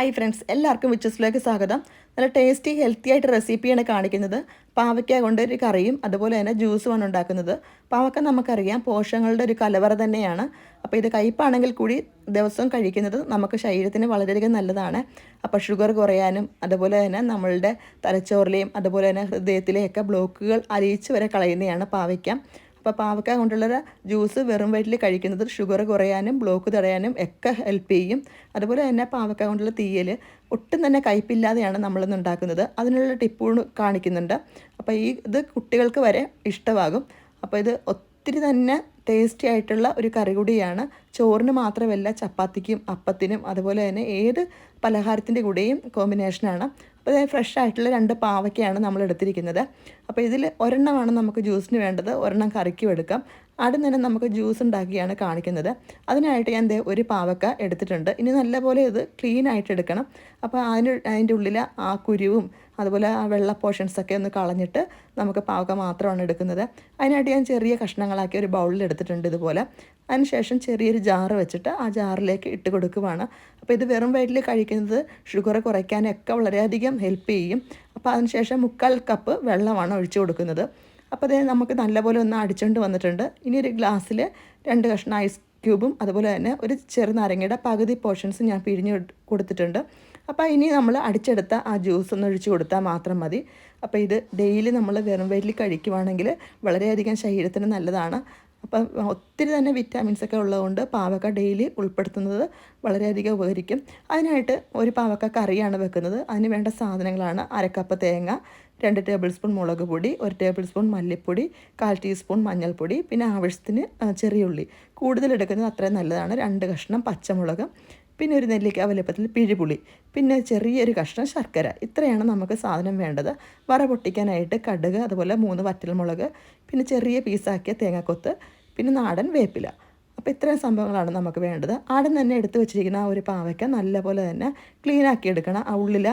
Hi friends എല്ലാവർക്കും വിച്ചസിലേക്ക് സ്വാഗതം. നല്ല ടേസ്റ്റി ഹെൽത്തി ആയിട്ട് റെസിപ്പിയാണ് കാണിക്കുന്നത്. പാവയ്ക്ക കൊണ്ട് ഒരു കറിയും അതുപോലെ തന്നെ ജ്യൂസുമാണ് ഉണ്ടാക്കുന്നത്. പാവക്ക നമുക്കറിയാം പോഷകങ്ങളുടെ ഒരു കലവറ തന്നെയാണ്. അപ്പോൾ ഇത് കയ്പാണെങ്കിൽ കൂടി ദിവസവും കഴിക്കുന്നത് നമുക്ക് ശരീരത്തിന് വളരെയധികം നല്ലതാണ്. അപ്പോൾ ഷുഗർ കുറയാനും അതുപോലെ തന്നെ നമ്മളുടെ തലച്ചോറിലെയും അതുപോലെ തന്നെ ഹൃദയത്തിലെയൊക്കെ ബ്ലോക്കുകൾ അലിയിച്ച് വരെ കളയുന്നതാണ് പാവയ്ക്ക. അപ്പോൾ പാവക്ക കൊണ്ടുള്ള ജ്യൂസ് വെറും വയറ്റിൽ കഴിക്കുന്നത് ഷുഗർ കുറയാനും ബ്ലോക്ക് തടയാനും ഒക്കെ ഹെൽപ്പ് ചെയ്യും. അതുപോലെ തന്നെ പാവക്ക കൊണ്ടുള്ള തീയൽ ഒട്ടും തന്നെ കയ്പില്ലാതെയാണ് നമ്മളിന്ന് ഉണ്ടാക്കുന്നത്. അതിനുള്ള ടിപ്പ് കാണിക്കുന്നുണ്ട്. അപ്പോൾ ഈ ഇത് കുട്ടികൾക്ക് വരെ ഇഷ്ടമാകും. അപ്പോൾ ഇത് ഒത്തിരി തന്നെ ടേസ്റ്റി ആയിട്ടുള്ള ഒരു കറി കൂടിയാണ് ചോറിന് മാത്രമല്ല ചപ്പാത്തിക്കും അപ്പത്തിനും അതുപോലെ തന്നെ ഏത് പലഹാരത്തിന്റെ കൂടെയും കോമ്പിനേഷനാണ് അപ്പോൾ ഇത് ഫ്രഷ് ആയിട്ടുള്ള രണ്ട് പാവയ്ക്കയാണ് നമ്മൾ എടുത്തിരിക്കുന്നത് അപ്പോൾ ഇതിൽ ഒരെണ്ണമാണ് നമുക്ക് ജ്യൂസിന് വേണ്ടത്. ഒരെണ്ണം കറിക്കും എടുക്കാം. ആദ്യം തന്നെ നമുക്ക് ജ്യൂസ് ഉണ്ടാക്കിയാണ് കാണിക്കുന്നത്. അതിനായിട്ട് ഞാൻ ദേ ഒരു പാവക്ക എടുത്തിട്ടുണ്ട്. ഇനി നല്ലപോലെ ഇത് ക്ലീൻ ആയിട്ട് എടുക്കണം. അപ്പോൾ അതിന് അതിന്റെ ഉള്ളിൽ ആ കുരുവും അതുപോലെ ആ വെള്ള പോർഷൻസൊക്കെ ഒന്ന് കളഞ്ഞിട്ട് നമുക്ക് പാവക്ക മാത്രമാണ് എടുക്കുന്നത്. അതിനായിട്ട് ഞാൻ ചെറിയ കഷ്ണങ്ങളാക്കി ഒരു ബൗളിൽ എടുത്തിട്ടുണ്ട് ഇതുപോലെ. അതിനുശേഷം ചെറിയൊരു ജാറ് വെച്ചിട്ട് ആ ജാറിലേക്ക് ഇട്ട് കൊടുക്കുവാണ്. അപ്പോൾ ഇത് വെറും വയറ്റിൽ കഴിക്കുന്നത് ഷുഗർ കുറയ്ക്കാനൊക്കെ വളരെയധികം ഹെൽപ്പ് ചെയ്യും. അപ്പോൾ അതിനുശേഷം മുക്കാൽ കപ്പ് വെള്ളമാണ് ഒഴിച്ചു കൊടുക്കുന്നത്. അപ്പോൾ അത് നമുക്ക് നല്ലപോലെ ഒന്ന് അടിച്ചുകൊണ്ട് വന്നിട്ടുണ്ട്. ഇനി ഒരു ഗ്ലാസ്സിൽ രണ്ട് കഷ്ണം ഐസ് ക്യൂബും അതുപോലെ തന്നെ ഒരു ചെറുനാരങ്ങയുടെ പകുതി പോർഷൻസ് ഞാൻ പിഴിഞ്ഞ് കൊടുത്തിട്ടുണ്ട്. അപ്പോൾ ഇനി നമ്മൾ അടിച്ചെടുത്ത ആ ജ്യൂസ് ഒന്ന് ഒഴിച്ച് കൊടുത്താൽ മാത്രം മതി. അപ്പോൾ ഇത് ഡെയിലി നമ്മൾ വെറും വയറ്റിൽ കഴിക്കുവാണെങ്കിൽ വളരെയധികം ശരീരത്തിന് നല്ലതാണ്. അപ്പം ഒത്തിരി തന്നെ വിറ്റാമിൻസ് ഒക്കെ ഉള്ളതുകൊണ്ട് പാവക്ക ഡെയിലി ഉൾപ്പെടുത്തുന്നത് വളരെയധികം ഉപകരിക്കും. അതിനായിട്ട് ഒരു പാവക്ക കറിയാണ് വെക്കുന്നത്. അതിന് വേണ്ട സാധനങ്ങളാണ് അരക്കപ്പ് തേങ്ങ രണ്ട് ടേബിൾ സ്പൂൺ മുളക് പൊടി ഒരു ടേബിൾ സ്പൂൺ മല്ലിപ്പൊടി കാൽ ടീസ്പൂൺ മഞ്ഞൾപ്പൊടി പിന്നെ ആവശ്യത്തിന് ചെറിയുള്ളി. കൂടുതൽ എടുക്കുന്നത് അത്രയും നല്ലതാണ്. രണ്ട് കഷ്ണം പച്ചമുളക് പിന്നെ ഒരു നെല്ലിക്ക വലുപ്പത്തിൽ പിഴിപുളി പിന്നെ ചെറിയൊരു കഷ്ണം ശർക്കര. ഇത്രയാണ് നമുക്ക് സാധനം വേണ്ടത്. വറ പൊട്ടിക്കാനായിട്ട് കടുക് അതുപോലെ മൂന്ന് വറ്റൽമുളക് പിന്നെ ചെറിയ പീസാക്കിയ തേങ്ങക്കൊത്ത് പിന്നെ നാടൻ വേപ്പില. അപ്പോൾ ഇത്രയും സംഭവങ്ങളാണ് നമുക്ക് വേണ്ടത്. ആടൻ തന്നെ എടുത്തു വെച്ചിരിക്കുന്ന ആ ഒരു പാവയ്ക്ക നല്ലപോലെ തന്നെ ക്ലീൻ ആക്കി എടുക്കണം. ആ ഉള്ളിലെ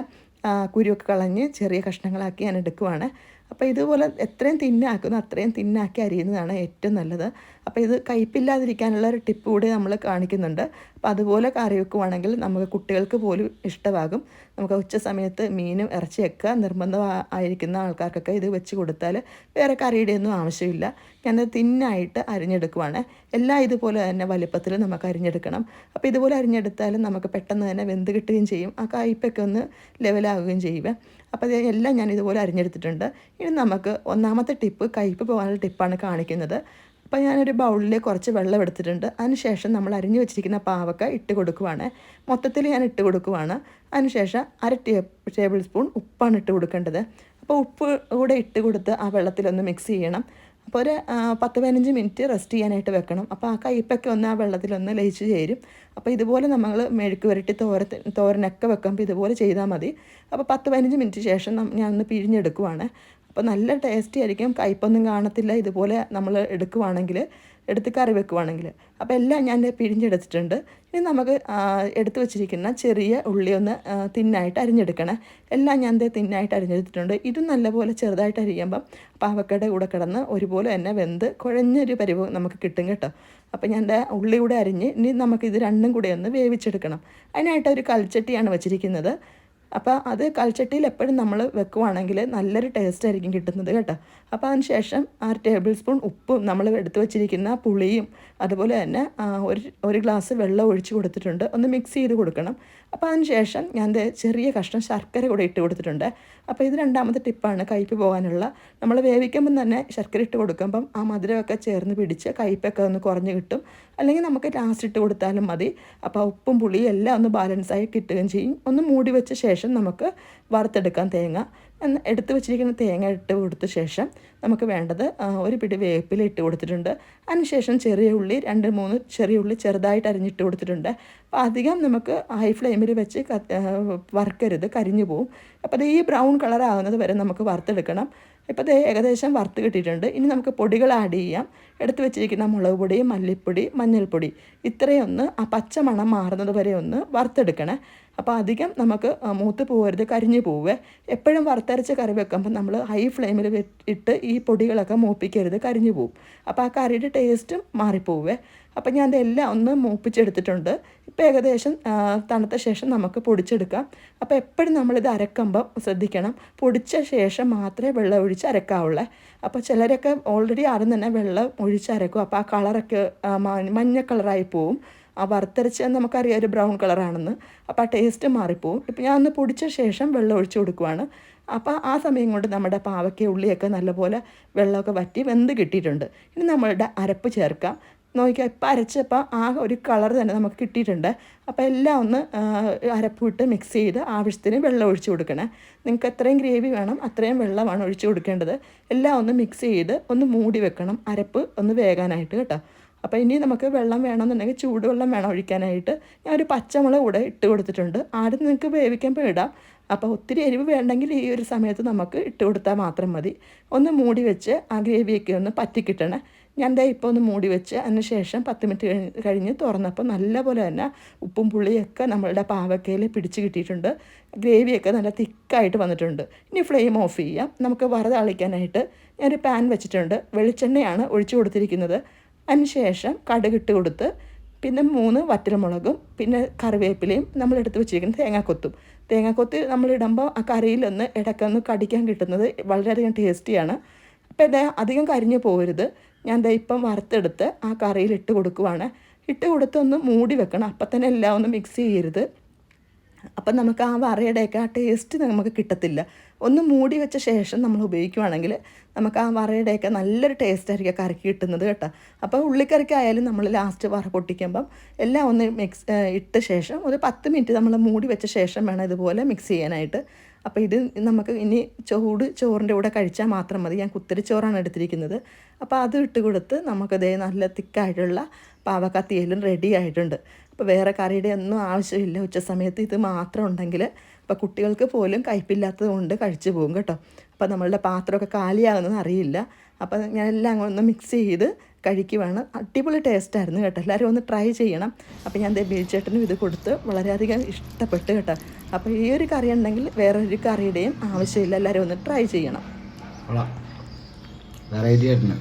കുരുവൊക്കെ കളഞ്ഞ് ചെറിയ കഷ്ണങ്ങളാക്കി ഞാൻ എടുക്കുവാണ്. അപ്പോൾ ഇതുപോലെ എത്രയും തിന്നാക്കുന്നു അത്രയും തിന്നാക്കി അരിയുന്നതാണ് ഏറ്റവും നല്ലത്. അപ്പോൾ ഇത് കയ്പില്ലാതിരിക്കാനുള്ള ഒരു ടിപ്പ് കൂടി നമ്മൾ കാണിക്കുന്നുണ്ട്. അപ്പോൾ അതുപോലെ കറി വെക്കുവാണെങ്കിൽ നമുക്ക് കുട്ടികൾക്ക് പോലും ഇഷ്ടമാകും. നമുക്ക് ഉച്ച സമയത്ത് മീനും ഇറച്ചിയൊക്കെ നിർബന്ധമായിരിക്കുന്ന ആൾക്കാർക്കൊക്കെ ഇത് വെച്ച് കൊടുത്താൽ വേറെ കറിയുടെ ഒന്നും ആവശ്യമില്ല. ഞാൻ തിന്നായിട്ട് അരിഞ്ഞെടുക്കുവാണ്. എല്ലാം ഇതുപോലെ തന്നെ വലിപ്പത്തിൽ നമുക്ക് അരിഞ്ഞെടുക്കണം. അപ്പോൾ ഇതുപോലെ അരിഞ്ഞെടുത്താലും നമുക്ക് പെട്ടെന്ന് തന്നെ വെന്ത് കിട്ടുകയും ചെയ്യും. ആ കയ്പൊക്കെ ഒന്ന് ലെവലാകുകയും ചെയ്യുക അപ്പോൾ എല്ലാം ഞാൻ ഇതുപോലെ അരിഞ്ഞെടുത്തിട്ടുണ്ട്. ഇനി നമുക്ക് ഒന്നാമത്തെ ടിപ്പ് കയ്പ് പോകാനുള്ള ടിപ്പാണ് കാണിക്കുന്നത്. അപ്പോൾ ഞാനൊരു ബൗളിൽ കുറച്ച് വെള്ളം എടുത്തിട്ടുണ്ട്. അതിനുശേഷം നമ്മൾ അരിഞ്ഞു വെച്ചിരിക്കുന്ന പാവക്ക ഇട്ട് കൊടുക്കുവാണ്. മൊത്തത്തിൽ ഞാൻ ഇട്ട് കൊടുക്കുവാണ്. അതിനുശേഷം അര ടേബിൾ സ്പൂൺ ഉപ്പാണ് ഇട്ട് കൊടുക്കേണ്ടത്. അപ്പോൾ ഉപ്പ് കൂടെ ഇട്ട് കൊടുത്ത് ആ വെള്ളത്തിലൊന്ന് മിക്സ് ചെയ്യണം. അപ്പോൾ ഒരു പത്ത് പതിനഞ്ച് മിനിറ്റ് റെസ്റ്റ് ചെയ്യാനായിട്ട് വെക്കണം. അപ്പോൾ ആ കയ്പ്പൊക്കെ ഒന്ന് ആ വെള്ളത്തിലൊന്ന് ലയിച്ച് ചേരും. അപ്പോൾ ഇതുപോലെ നമ്മൾ മെഴുക്ക് വരട്ടി തോര തോരനൊക്കെ വെക്കുമ്പോൾ ഇതുപോലെ ചെയ്താൽ മതി. അപ്പോൾ പത്ത് പതിനഞ്ച് മിനിറ്റ് ശേഷം ഞാനൊന്ന് പിഴിഞ്ഞെടുക്കുവാണ്. അപ്പോൾ നല്ല ടേസ്റ്റി ആയിരിക്കും. കയ്പൊന്നും കാണത്തില്ല. ഇതുപോലെ നമ്മൾ എടുക്കുവാണെങ്കിൽ എടുത്ത് കറി വെക്കുവാണെങ്കിൽ. അപ്പോൾ എല്ലാം ഞാൻ പിഴിഞ്ഞെടുത്തിട്ടുണ്ട്. ഇനി നമുക്ക് എടുത്തു വെച്ചിരിക്കുന്ന ചെറിയ ഉള്ളി ഒന്ന് തിന്നായിട്ട് അരിഞ്ഞെടുക്കണം. എല്ലാം ഞാൻ തിന്നായിട്ട് അരിഞ്ഞെടുത്തിട്ടുണ്ട്. ഇതും നല്ലപോലെ ചെറുതായിട്ട് അരിയുമ്പം പാവക്കയുടെ കൂടെ കിടന്ന് ഒരുപോലെ തന്നെ വെന്ത് കുഴഞ്ഞൊരു പരിവ് നമുക്ക് കിട്ടും കേട്ടോ. അപ്പോൾ ഞാൻ ഉള്ളി കൂടെ അരിഞ്ഞ് ഇനി നമുക്കിത് രണ്ടും കൂടെ ഒന്ന് വേവിച്ചെടുക്കണം. അതിനായിട്ട് ഒരു കൽച്ചട്ടിയാണ് വെച്ചിരിക്കുന്നത്. അപ്പോൾ അത് കൽച്ചട്ടിയിൽ എപ്പോഴും നമ്മൾ വെക്കുവാണെങ്കിൽ നല്ലൊരു ടേസ്റ്റ് ആയിരിക്കും കിട്ടുന്നത് കേട്ടോ. അപ്പോൾ അതിന് ശേഷം ആ ടേബിൾ സ്പൂൺ ഉപ്പും നമ്മൾ എടുത്തു വെച്ചിരിക്കുന്ന പുളിയും അതുപോലെ തന്നെ ഒരു ഒരു ഗ്ലാസ് വെള്ളം ഒഴിച്ച് കൊടുത്തിട്ടുണ്ട്. ഒന്ന് മിക്സ് ചെയ്ത് കൊടുക്കണം. അപ്പോൾ അതിന് ശേഷം ഞാൻ ചെറിയ കഷ്ണം ശർക്കര കൂടെ ഇട്ട് കൊടുത്തിട്ടുണ്ട്. അപ്പോൾ ഇത് രണ്ടാമത്തെ ടിപ്പാണ് കയ്പ്പ് പോകാനുള്ള. നമ്മൾ വേവിക്കുമ്പം തന്നെ ശർക്കര ഇട്ട് കൊടുക്കുമ്പം ആ മധുരമൊക്കെ ചേർന്ന് പിടിച്ച് കയ്പ്പൊക്കെ ഒന്ന് കുറഞ്ഞ് കിട്ടും. അല്ലെങ്കിൽ നമുക്ക് ലാസ്റ്റ് ഇട്ട് കൊടുത്താലും മതി. അപ്പോൾ ഉപ്പും പുളിയും എല്ലാം ഒന്ന് ബാലൻസായി കിട്ടുകയും ചെയ്യും. ഒന്ന് മൂടി വെച്ച ശേഷം നമുക്ക് വറുത്തെടുക്കാൻ തേങ്ങ. എടുത്തു വെച്ചിരിക്കുന്ന തേങ്ങ ഇട്ട് കൊടുത്ത ശേഷം നമുക്ക് വേണ്ടത് ഒരു പിടി വേപ്പില ഇട്ട് കൊടുത്തിട്ടുണ്ട്. അതിനുശേഷം ചെറിയ ഉള്ളി രണ്ട് മൂന്ന് ചെറിയ ഉള്ളി ചെറുതായിട്ട് അരിഞ്ഞിട്ട് കൊടുത്തിട്ടുണ്ട്. അപ്പോൾ അധികം നമുക്ക് ഹൈ ഫ്ലെയിമിൽ വെച്ച് വറുക്കരുത് കരിഞ്ഞു പോവും. അപ്പോൾ അത് ഈ ബ്രൗൺ കളർ ആകുന്നത് വരെ നമുക്ക് വറുത്തെടുക്കണം. ഇപ്പോൾ അത് ഏകദേശം വറുത്ത് കിട്ടിയിട്ടുണ്ട്. ഇനി നമുക്ക് പൊടികൾ ആഡ് ചെയ്യാം. എടുത്തു വെച്ചിരിക്കുന്ന മുളക് പൊടി മല്ലിപ്പൊടി മഞ്ഞൾപ്പൊടി ഇത്രയൊന്ന് ആ പച്ച മണം മാറുന്നത് വരെ ഒന്ന് വറുത്തെടുക്കണേ. അപ്പോൾ അധികം നമുക്ക് മൂത്ത് പോകരുത് കരിഞ്ഞു പോവുക എപ്പോഴും വറുത്തരച്ച് കറി വെക്കുമ്പോൾ നമ്മൾ ഹൈ ഫ്ലെയിമിൽ ഇട്ട് ഈ പൊടികളൊക്കെ മൂപ്പിക്കരുത് കരിഞ്ഞു പോവും. അപ്പോൾ ആ കറിയുടെ ടേസ്റ്റും മാറിപ്പോവേ. അപ്പോൾ ഞാൻ ഇതെല്ലാം ഒന്ന് മൂപ്പിച്ചെടുത്തിട്ടുണ്ട്. ഇപ്പം ഏകദേശം തണുത്ത ശേഷം നമുക്ക് പൊടിച്ചെടുക്കാം. അപ്പോൾ എപ്പോഴും നമ്മളിത് അരക്കുമ്പം ശ്രദ്ധിക്കണം. പൊടിച്ച ശേഷം മാത്രമേ വെള്ളം ഒഴിച്ച് അരക്കാവുള്ളൂ. അപ്പോൾ ചിലരൊക്കെ ഓൾറെഡി ആരും തന്നെ വെള്ളം ഒഴിച്ച് അരക്കും. അപ്പോൾ ആ കളറൊക്കെ മഞ്ഞ കളറായി പോവും. ആ വറുത്തരച്ച് നമുക്കറിയാം ഒരു ബ്രൗൺ കളറാണെന്ന്. അപ്പോൾ ആ ടേസ്റ്റ് മാറിപ്പോവും. ഇപ്പം ഞാൻ ഒന്ന് പൊടിച്ച ശേഷം വെള്ളം ഒഴിച്ച് കൊടുക്കുവാണ്. അപ്പോൾ ആ സമയം കൊണ്ട് നമ്മുടെ പാവയ്ക്ക ഉള്ളിയൊക്കെ നല്ലപോലെ വെള്ളമൊക്കെ വറ്റി വെന്ത് കിട്ടിയിട്ടുണ്ട്. ഇനി നമ്മളുടെ അരപ്പ് ചേർക്കാം. നോക്കിയാൽ ഇപ്പം അരച്ചപ്പോൾ ആ ഒരു കളർ തന്നെ നമുക്ക് കിട്ടിയിട്ടുണ്ട്. അപ്പോൾ എല്ലാം ഒന്ന് അരപ്പിട്ട് മിക്സ് ചെയ്ത് ആവശ്യത്തിന് വെള്ളം ഒഴിച്ചു കൊടുക്കണേ. നിങ്ങൾക്ക് എത്രയും ഗ്രേവി വേണം അത്രയും വെള്ളമാണ് ഒഴിച്ചു കൊടുക്കേണ്ടത്. എല്ലാം ഒന്ന് മിക്സ് ചെയ്ത് ഒന്ന് മൂടി വെക്കണം. അരപ്പ് ഒന്ന് വേകാനായിട്ട് കേട്ടോ. അപ്പോൾ ഇനി നമുക്ക് വെള്ളം വേണമെന്നുണ്ടെങ്കിൽ ചൂടുവെള്ളം വേണം ഒഴിക്കാനായിട്ട്. ഞാൻ ഒരു പച്ചമുളക് കൂടെ ഇട്ട് കൊടുത്തിട്ടുണ്ട്. ആദ്യം നിങ്ങൾക്ക് വേവിക്കാൻ പേടാം അപ്പോൾ ഒത്തിരി എരിവ് വേണ്ടെങ്കിൽ ഈ ഒരു സമയത്ത് നമുക്ക് ഇട്ട് കൊടുത്താൽ മാത്രം മതി. ഒന്ന് മൂടി വെച്ച് ആ ഗ്രേവിയൊക്കെ ഒന്ന് പറ്റിക്കിട്ടണേ. ഞാൻ ദേ ഇപ്പോൾ ഒന്ന് മൂടി വെച്ച് അതിന് ശേഷം പത്ത് മിനിറ്റ് കഴിഞ്ഞ് കഴിഞ്ഞ് തുറന്നപ്പോൾ നല്ലപോലെ തന്നെ ഉപ്പും പുളിയൊക്കെ നമ്മളുടെ പാവക്കയിൽ പിടിച്ച് കിട്ടിയിട്ടുണ്ട്. ഗ്രേവിയൊക്കെ നല്ല തിക്കായിട്ട് വന്നിട്ടുണ്ട്. ഇനി ഫ്ലെയിം ഓഫ് ചെയ്യാം. നമുക്ക് വറുതളിക്കാനായിട്ട് ഞാനൊരു പാൻ വെച്ചിട്ടുണ്ട്. വെളിച്ചെണ്ണയാണ് ഒഴിച്ചു കൊടുത്തിരിക്കുന്നത്. അതിനുശേഷം കടുകിട്ട് കൊടുത്ത് പിന്നെ മൂന്ന് വറ്റൽമുളകും പിന്നെ കറിവേപ്പിലയും നമ്മൾ എടുത്ത് വെച്ചിരിക്കുന്ന തേങ്ങാക്കൊത്തും. തേങ്ങാക്കൊത്ത് നമ്മളിടുമ്പോൾ ആ കറിയിലൊന്ന് ഇടയ്ക്കൊന്ന് കടിക്കാൻ കിട്ടുന്നത് വളരെയധികം ടേസ്റ്റിയാണ്. അപ്പോൾ ഇത് അധികം കരിഞ്ഞു പോകരുത് ഞാൻ ദേ ഇപ്പം വറുത്തെടുത്ത് ആ കറിയിൽ ഇട്ട് കൊടുക്കുവാണ്. ഇട്ട് കൊടുത്ത് ഒന്ന് മൂടി വെക്കണം. അപ്പം തന്നെ എല്ലാം ഒന്ന് മിക്സ് ചെയ്യരുത്. അപ്പം നമുക്ക് ആ വറയുടെയൊക്കെ ആ ടേസ്റ്റ് നമുക്ക് കിട്ടത്തില്ല. ഒന്ന് മൂടി വെച്ച ശേഷം നമ്മൾ ഉപയോഗിക്കുവാണെങ്കിൽ നമുക്ക് ആ വറയുടെയൊക്കെ നല്ലൊരു ടേസ്റ്റ് ആയിരിക്കും കറിക്ക് കിട്ടുന്നത് കേട്ടോ. അപ്പോൾ ഉള്ളിക്കറിക്കായാലും നമ്മൾ ലാസ്റ്റ് വറ പൊട്ടിക്കുമ്പം എല്ലാം ഒന്ന് മിക്സ് ഇട്ട ശേഷം ഒരു പത്ത് മിനിറ്റ് നമ്മൾ മൂടി വെച്ച ശേഷം വേണം ഇതുപോലെ മിക്സ് ചെയ്യാനായിട്ട്. അപ്പോൾ ഇത് നമുക്ക് ഇനി ചൂട് ചോറിന്റെ കൂടെ കഴിച്ചാൽ മാത്രം മതി. ഞാൻ കുത്തിരിച്ചോറാണ് എടുത്തിരിക്കുന്നത്. അപ്പോൾ അത് ഇട്ട് കൊടുത്ത് നമുക്കതേ നല്ല തിക്കായിട്ടുള്ള പാവക്കത്തിയലും റെഡി ആയിട്ടുണ്ട്. അപ്പോൾ വേറെ കറിയുടെ ഒന്നും ആവശ്യമില്ല. ഉച്ച സമയത്ത് ഇത് മാത്രം ഉണ്ടെങ്കിൽ അപ്പോൾ കുട്ടികൾക്ക് പോലും കയ്പില്ലാത്തത് കൊണ്ട് കഴിച്ചു പോകും കേട്ടോ. അപ്പോൾ നമ്മളുടെ പാത്രമൊക്കെ കാലിയാകുന്നത് അറിയില്ല. അപ്പോൾ ഞാനെല്ലാം അങ്ങ് ഒന്ന് മിക്സ് ചെയ്ത് കഴിക്കുവാണ്. അടിപൊളി ടേസ്റ്റായിരുന്നു കേട്ടോ. എല്ലാവരും ഒന്ന് ട്രൈ ചെയ്യണം. അപ്പോൾ ഞാൻ ബീൽച്ചേട്ടനും ഇത് കൊടുത്ത് വളരെയധികം ഇഷ്ടപ്പെട്ടു കേട്ടോ. അപ്പോൾ ഈ ഒരു കറി ഉണ്ടെങ്കിൽ വേറൊരു കറിയുടെയും ആവശ്യമില്ല. എല്ലാവരും ഒന്ന് ട്രൈ ചെയ്യണം. വെറൈറ്റി ആയിട്ടുണ്ട്.